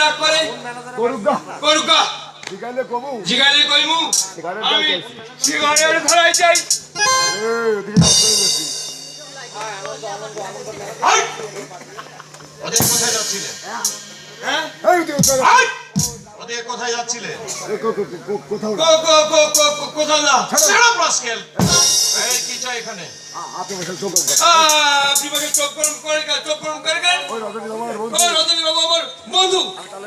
রাগ করে? করুক গা করুকা বিকালে কমু কইমু। আমি। ধরাই! ওদের কোথায় যাচ্ছিলে? হ্যাঁ? এই। ওদের কোথায় যাচ্ছিলে? কো- কোথাও না। কোথাও না। এই চাই এখানে? আপনি বসে চোখ আপনি আমাকে চোখ গরম করে চোখ গরম করে? ওই রজনী আমার বন্ধু। ও রজনী বাবু আমার বন্ধু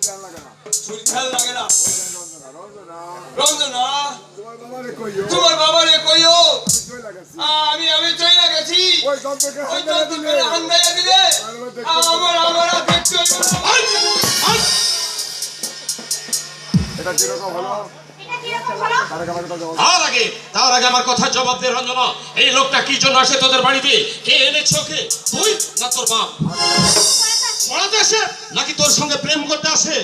খেয়াল লাগে না। রঞ্জনা, তোমার বাবারে কইও। তোমার কইও কই আমি আমি চলে গেছি। ওই যন্ত্রকে তো দিলে আমার আমার দেখতে না। এটা কীরকম হলো? তার আমার কথা জবাব তার আগে তার আগে আমার কথা জবাব দে রঞ্জনা। এই লোকটা কি জন্য আসে তোদের বাড়িতে? কে এনেছে ওকে? তুই না তোর বাপ? পড়াতে আসে নাকি তোর সঙ্গে প্রেম করতে আসে?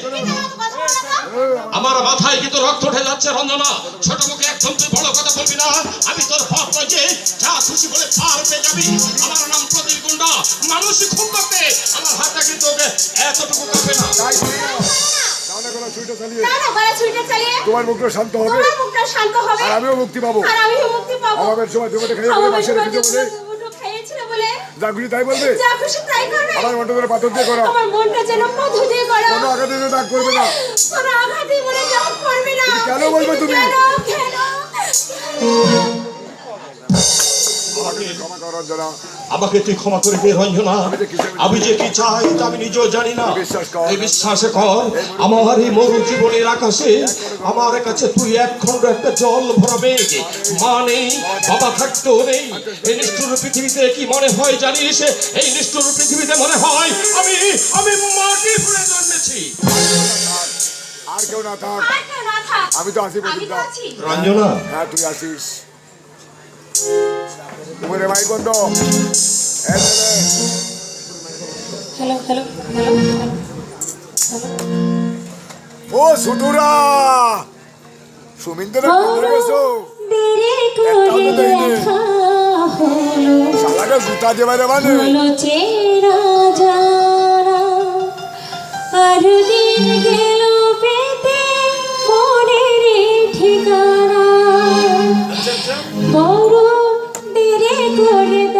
আমার মাথায় কিন্তু রক্ত উঠে যাচ্ছে রঞ্জনা? ছোট মুখে একদম তুই বড় কথা বলবি না। আমি তোর নয় যে যা খুশি বলে পার পেয়ে যাবি। আমার নাম প্রদীপ গুন্ডা। মানুষ খুন করতে আমার হাতটা কিন্তু ওকে এতটুকু কাঁপে না। তাই করি না তাহলে কোনো ছুটে চালিয়ে। না না গলা ছুঁইটা চালিয়ে। তোমার মুখটা শান্ত হবে। তোমার মুখটা শান্ত হবে। আর আমিও মুক্তি পাবো। মুক্তি সময় দুপুরে খেয়ে বলে আমাদের বাসে সময় রেখেছে বলে দুটো খেয়েছিল বলে যা খুশি তাই বলবে। যা খুশি তাই করবে। আমার মনটা ধরে পাথর দিয়ে করো। আমার মনটা যেন মধু দিয়ে করো। কোনো আঘাত দিতে দাগ করবে না। কোনো আঘাতই মনে যাও করবে না। কেন বলবে তুমি? কেন কেন? আমাকে ক্ষমা করার যারা আমাকে তুই ক্ষমা করে দে রঞ্জনা আমি যে কি চাই তা আমি নিজেও জানি না। এই বিশ্বাস কর আমার এই মরু জীবনের আকাশে আমার কাছে তুই এক খন্ড একটা জল ভরা মেঘ। মা নেই বাবা থাকতেও নেই। এই নিষ্ঠুর পৃথিবীতে কি মনে হয় জানিস? এই নিষ্ঠুর পৃথিবীতে মনে হয় আমি আমি ফুলে জন্মেছি। আর কেউ না থাক। আমি তো আছি রঞ্জনা? হ্যাঁ তুই আসিস রে বন্ধ এই ছেলে, হ্যালো হ্যালো ও সুটুরা সুমিন্দরের কোথায় গেছো দেরি একটাও তো করে দেয়নি। দেখা হলো শালাকে জুতা দেবারে মানে হলো আর দিন গেল পেতে মনের ঠিকানা বড় দেরি করে